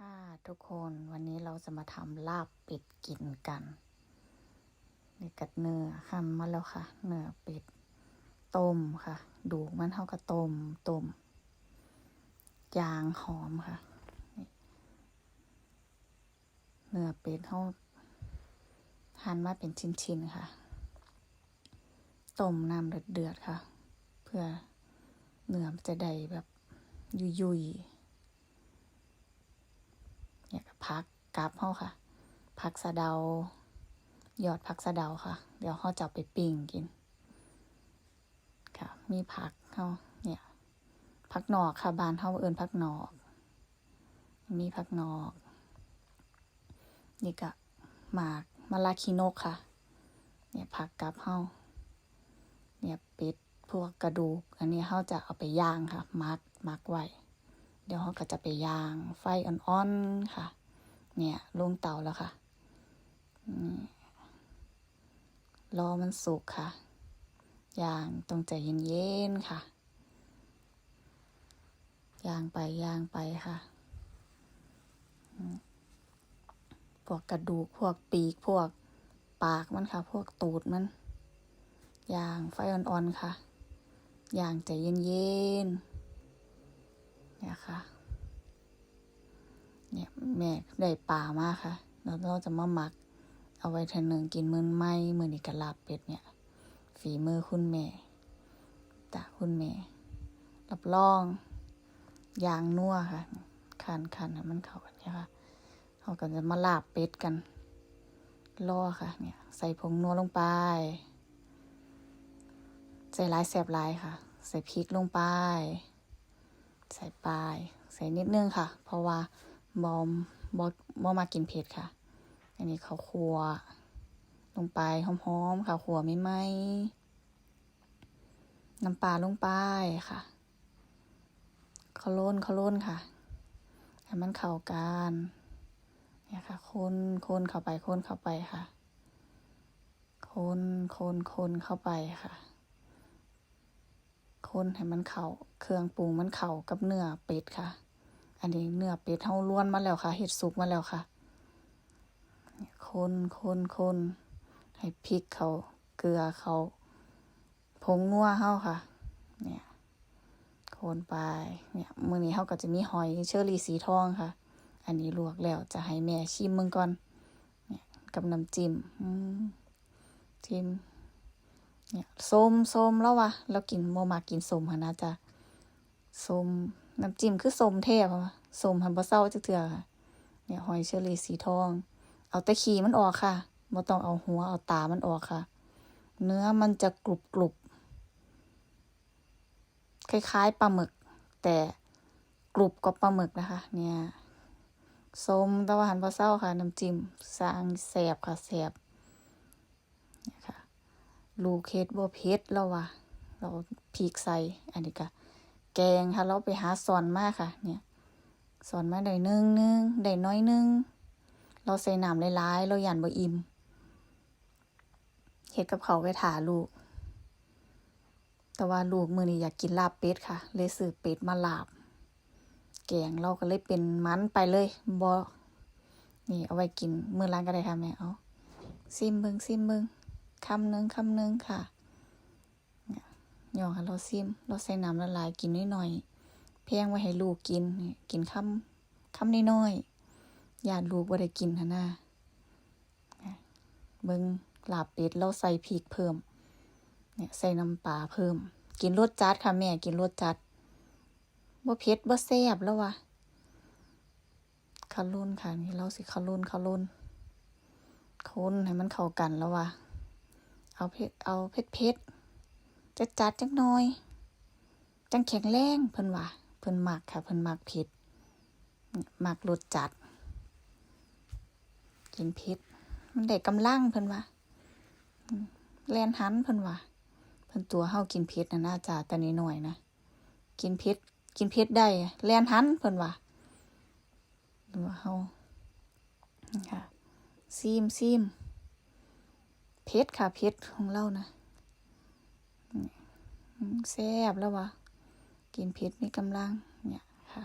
ค่ะทุกคนวันนี้เราจะมาทำลาบเป็ดกินกันนี่กัดเนื้อหั่นมาแล้วค่ะ เนื้อเป็ดต้มค่ะ ดูมันเท่ากับต้มต้มยางหอมค่ะเนื้อเป็ดเท่าหั่นมาเป็นชิ้นๆค่ะต้มน้ำเดือดๆค่ะ เพื่อเนื้อจะได้แบบ ยุยๆ เนี่ย ก็พักกราบเฮาค่ะ ผักสะเดา ยอดผักสะเดาค่ะ เดี๋ยวเฮาจะเอาไปปิ้งกิน ค่ะ มีผักเฮาเนี่ยผักหนอกค่ะ บานเฮาเอิ้นผักหนอก มีผักหนอก นี่ก็หมากมะลาคีนกค่ะ เนี่ยผักกราบเฮาเนี่ยเป็ดพวกกระดูก อันนี้เฮาจะเอาไปย่างค่ะมักมักไว้ เดี๋ยวเราก็จะไปย่าง ไฟอ่อนๆค่ะ เนี่ยลงเตาแล้วค่ะรอมันสุกค่ะย่างต้องใจเย็นๆค่ะ ย่างไปย่างไปค่ะ พวกกระดูกพวกปีกพวกปากมันค่ะ พวกตูดมัน ย่างไฟอ่อนๆค่ะ ย่างใจเย็นๆเนี่ยค่ะ เนี่ยแม่ได้ปลามากค่ะแล้วเราจะมาหมัก เอาไว้ทอหนึ่งกินมื้อไม่มื้อนี้กะลาบเป็ดเนี่ย ฝีมือคุณแม่ตาคุณแม่รับรองยางนัวค่ะคันคันมันเข้ากันเนี่ยค่ะเขาก็จะมาลาบเป็ดกันรอค่ะ เนี่ย ใส่ผงนัวลงไป ใส่ลายแสบลายค่ะ ใส่พริกลงไป ใส่ปลาย ใส่นิดนึงค่ะ เพราะว่า บอมบอบอมากินเผ็ดค่ะ อันนี้ข้าวคั่วลงไปหอมๆข้าวคั่วไม่ไหมน้ำปลาลงไปค่ะข้าวโล้นข้าวโล้นค่ะให้มันเข้ากันเนี่ยค่ะ คนคนเข้าไปคนเข้าไปค่ะ คนคนคนเข้าไปค่ะ คนให้มันเข้าเครื่องปรุงมันเข้ากับเนื้อเป็ดค่ะ อันนี้เนื้อเป็ดเฮาล้วนมาแล้วค่ะ เห็ดสุกมาแล้วค่ะ คนคนคนให้พริกเขาเกลือเขาผงนัวเฮาค่ะ เนี่ย คนไป เนี่ย มื้อนี้เฮาก็จะมีหอยเชอรี่สีทองค่ะ อันนี้ลวกแล้วจะให้แม่ชิมมึงก่อน เนี่ยกับน้ำจิ้มอืมจิ้มเนี่ยส้มส้มแล้ววะแล้วกินโมมากินส้มค่ะนะจ๊ะส้ม น้ำจิ้มคือสมเทพอะสมหันบ่เศร้าจักเทื่อค่ะ เนี่ยหอยเชอรี่สีทอง เอาต่ขี้มันออกค่ะบ่ต้องเอาหัวเอาตามันออกค่ะ เนื้อมันจะกรุบกรุบคล้ายๆปลาหมึก แต่กรุบกว่าปลาหมึกนะคะ เนี่ยส้มต่ว่าหันบ่เศร้าค่ะน้ำจิ้มสร้างแสบค่ะแสบเนี่ยค่ะลูเฮ็ดบ่เผ็ดแล้ววะเราพริกใส่อันนี้ก็ แกงค่ะ เราไปหาสอนมาค่ะ เนี่ยสอนมาได้นึ่งนึงได้น้อยนึงเราใส่น้ำหลายๆเราหย่านบ่อิ่มเฮ็ดกับเขาไว้ถาลูก แต่ว่าลูกมือนี้อยากกินลาบเป็ดค่ะ เลยซื้อเป็ดมาลาบ แกงเราก็เลยเป็นมันไปเลยบ่นี่เอาไว้กิน มือล้างก็ได้ค่ะแม่ เอาซิมเบิงซิมเบิงคำหนึ่งคำหนึ่งค่ะ ยยองค่ะเราซิม เราใส่น้ำละลายกินน้อยๆเพียงไว้ให้ลูกกิน กินคำคำน้อยๆญาติลูกบ่ได้กินหนะเนี่ยเบิ่งลาบเป็ดเราใส่พริกเพิ่ม เนี่ยใส่น้ำปลาเพิ่ม กินรสจัดค่ะแม่กินรสจัดบ่เผ็ดบ่แซ่บแล้ววะคารุนค่ะนี่เราสิคารุนคารุนคนให้มันเข้ากันแล้ววะเอาเผ็ดเอาเผ็ดเผ็ด จัดจัดจักหน่อย จังแข็งแรงเพิ่นว่าเพิ่นมักค่ะเพิ่นมักเผ็ดมักรสจัด กินเผ็ดมันได้กำลังเพิ่นว่าแลนหันเพิ่นว่าเพิ่นตัวเฮากินเผ็ดน่ะน่าจะแต่น้อยนะกินเผ็ดกินเผ็ดได้แลนหันเพิ่นว่าหรือว่าเฮาค่ะซีมซีมเพชรค่ะเพชรของเรานะ แซ่บแล้ววะกินเผ็ดมีกำลังเนี่ยค่ะ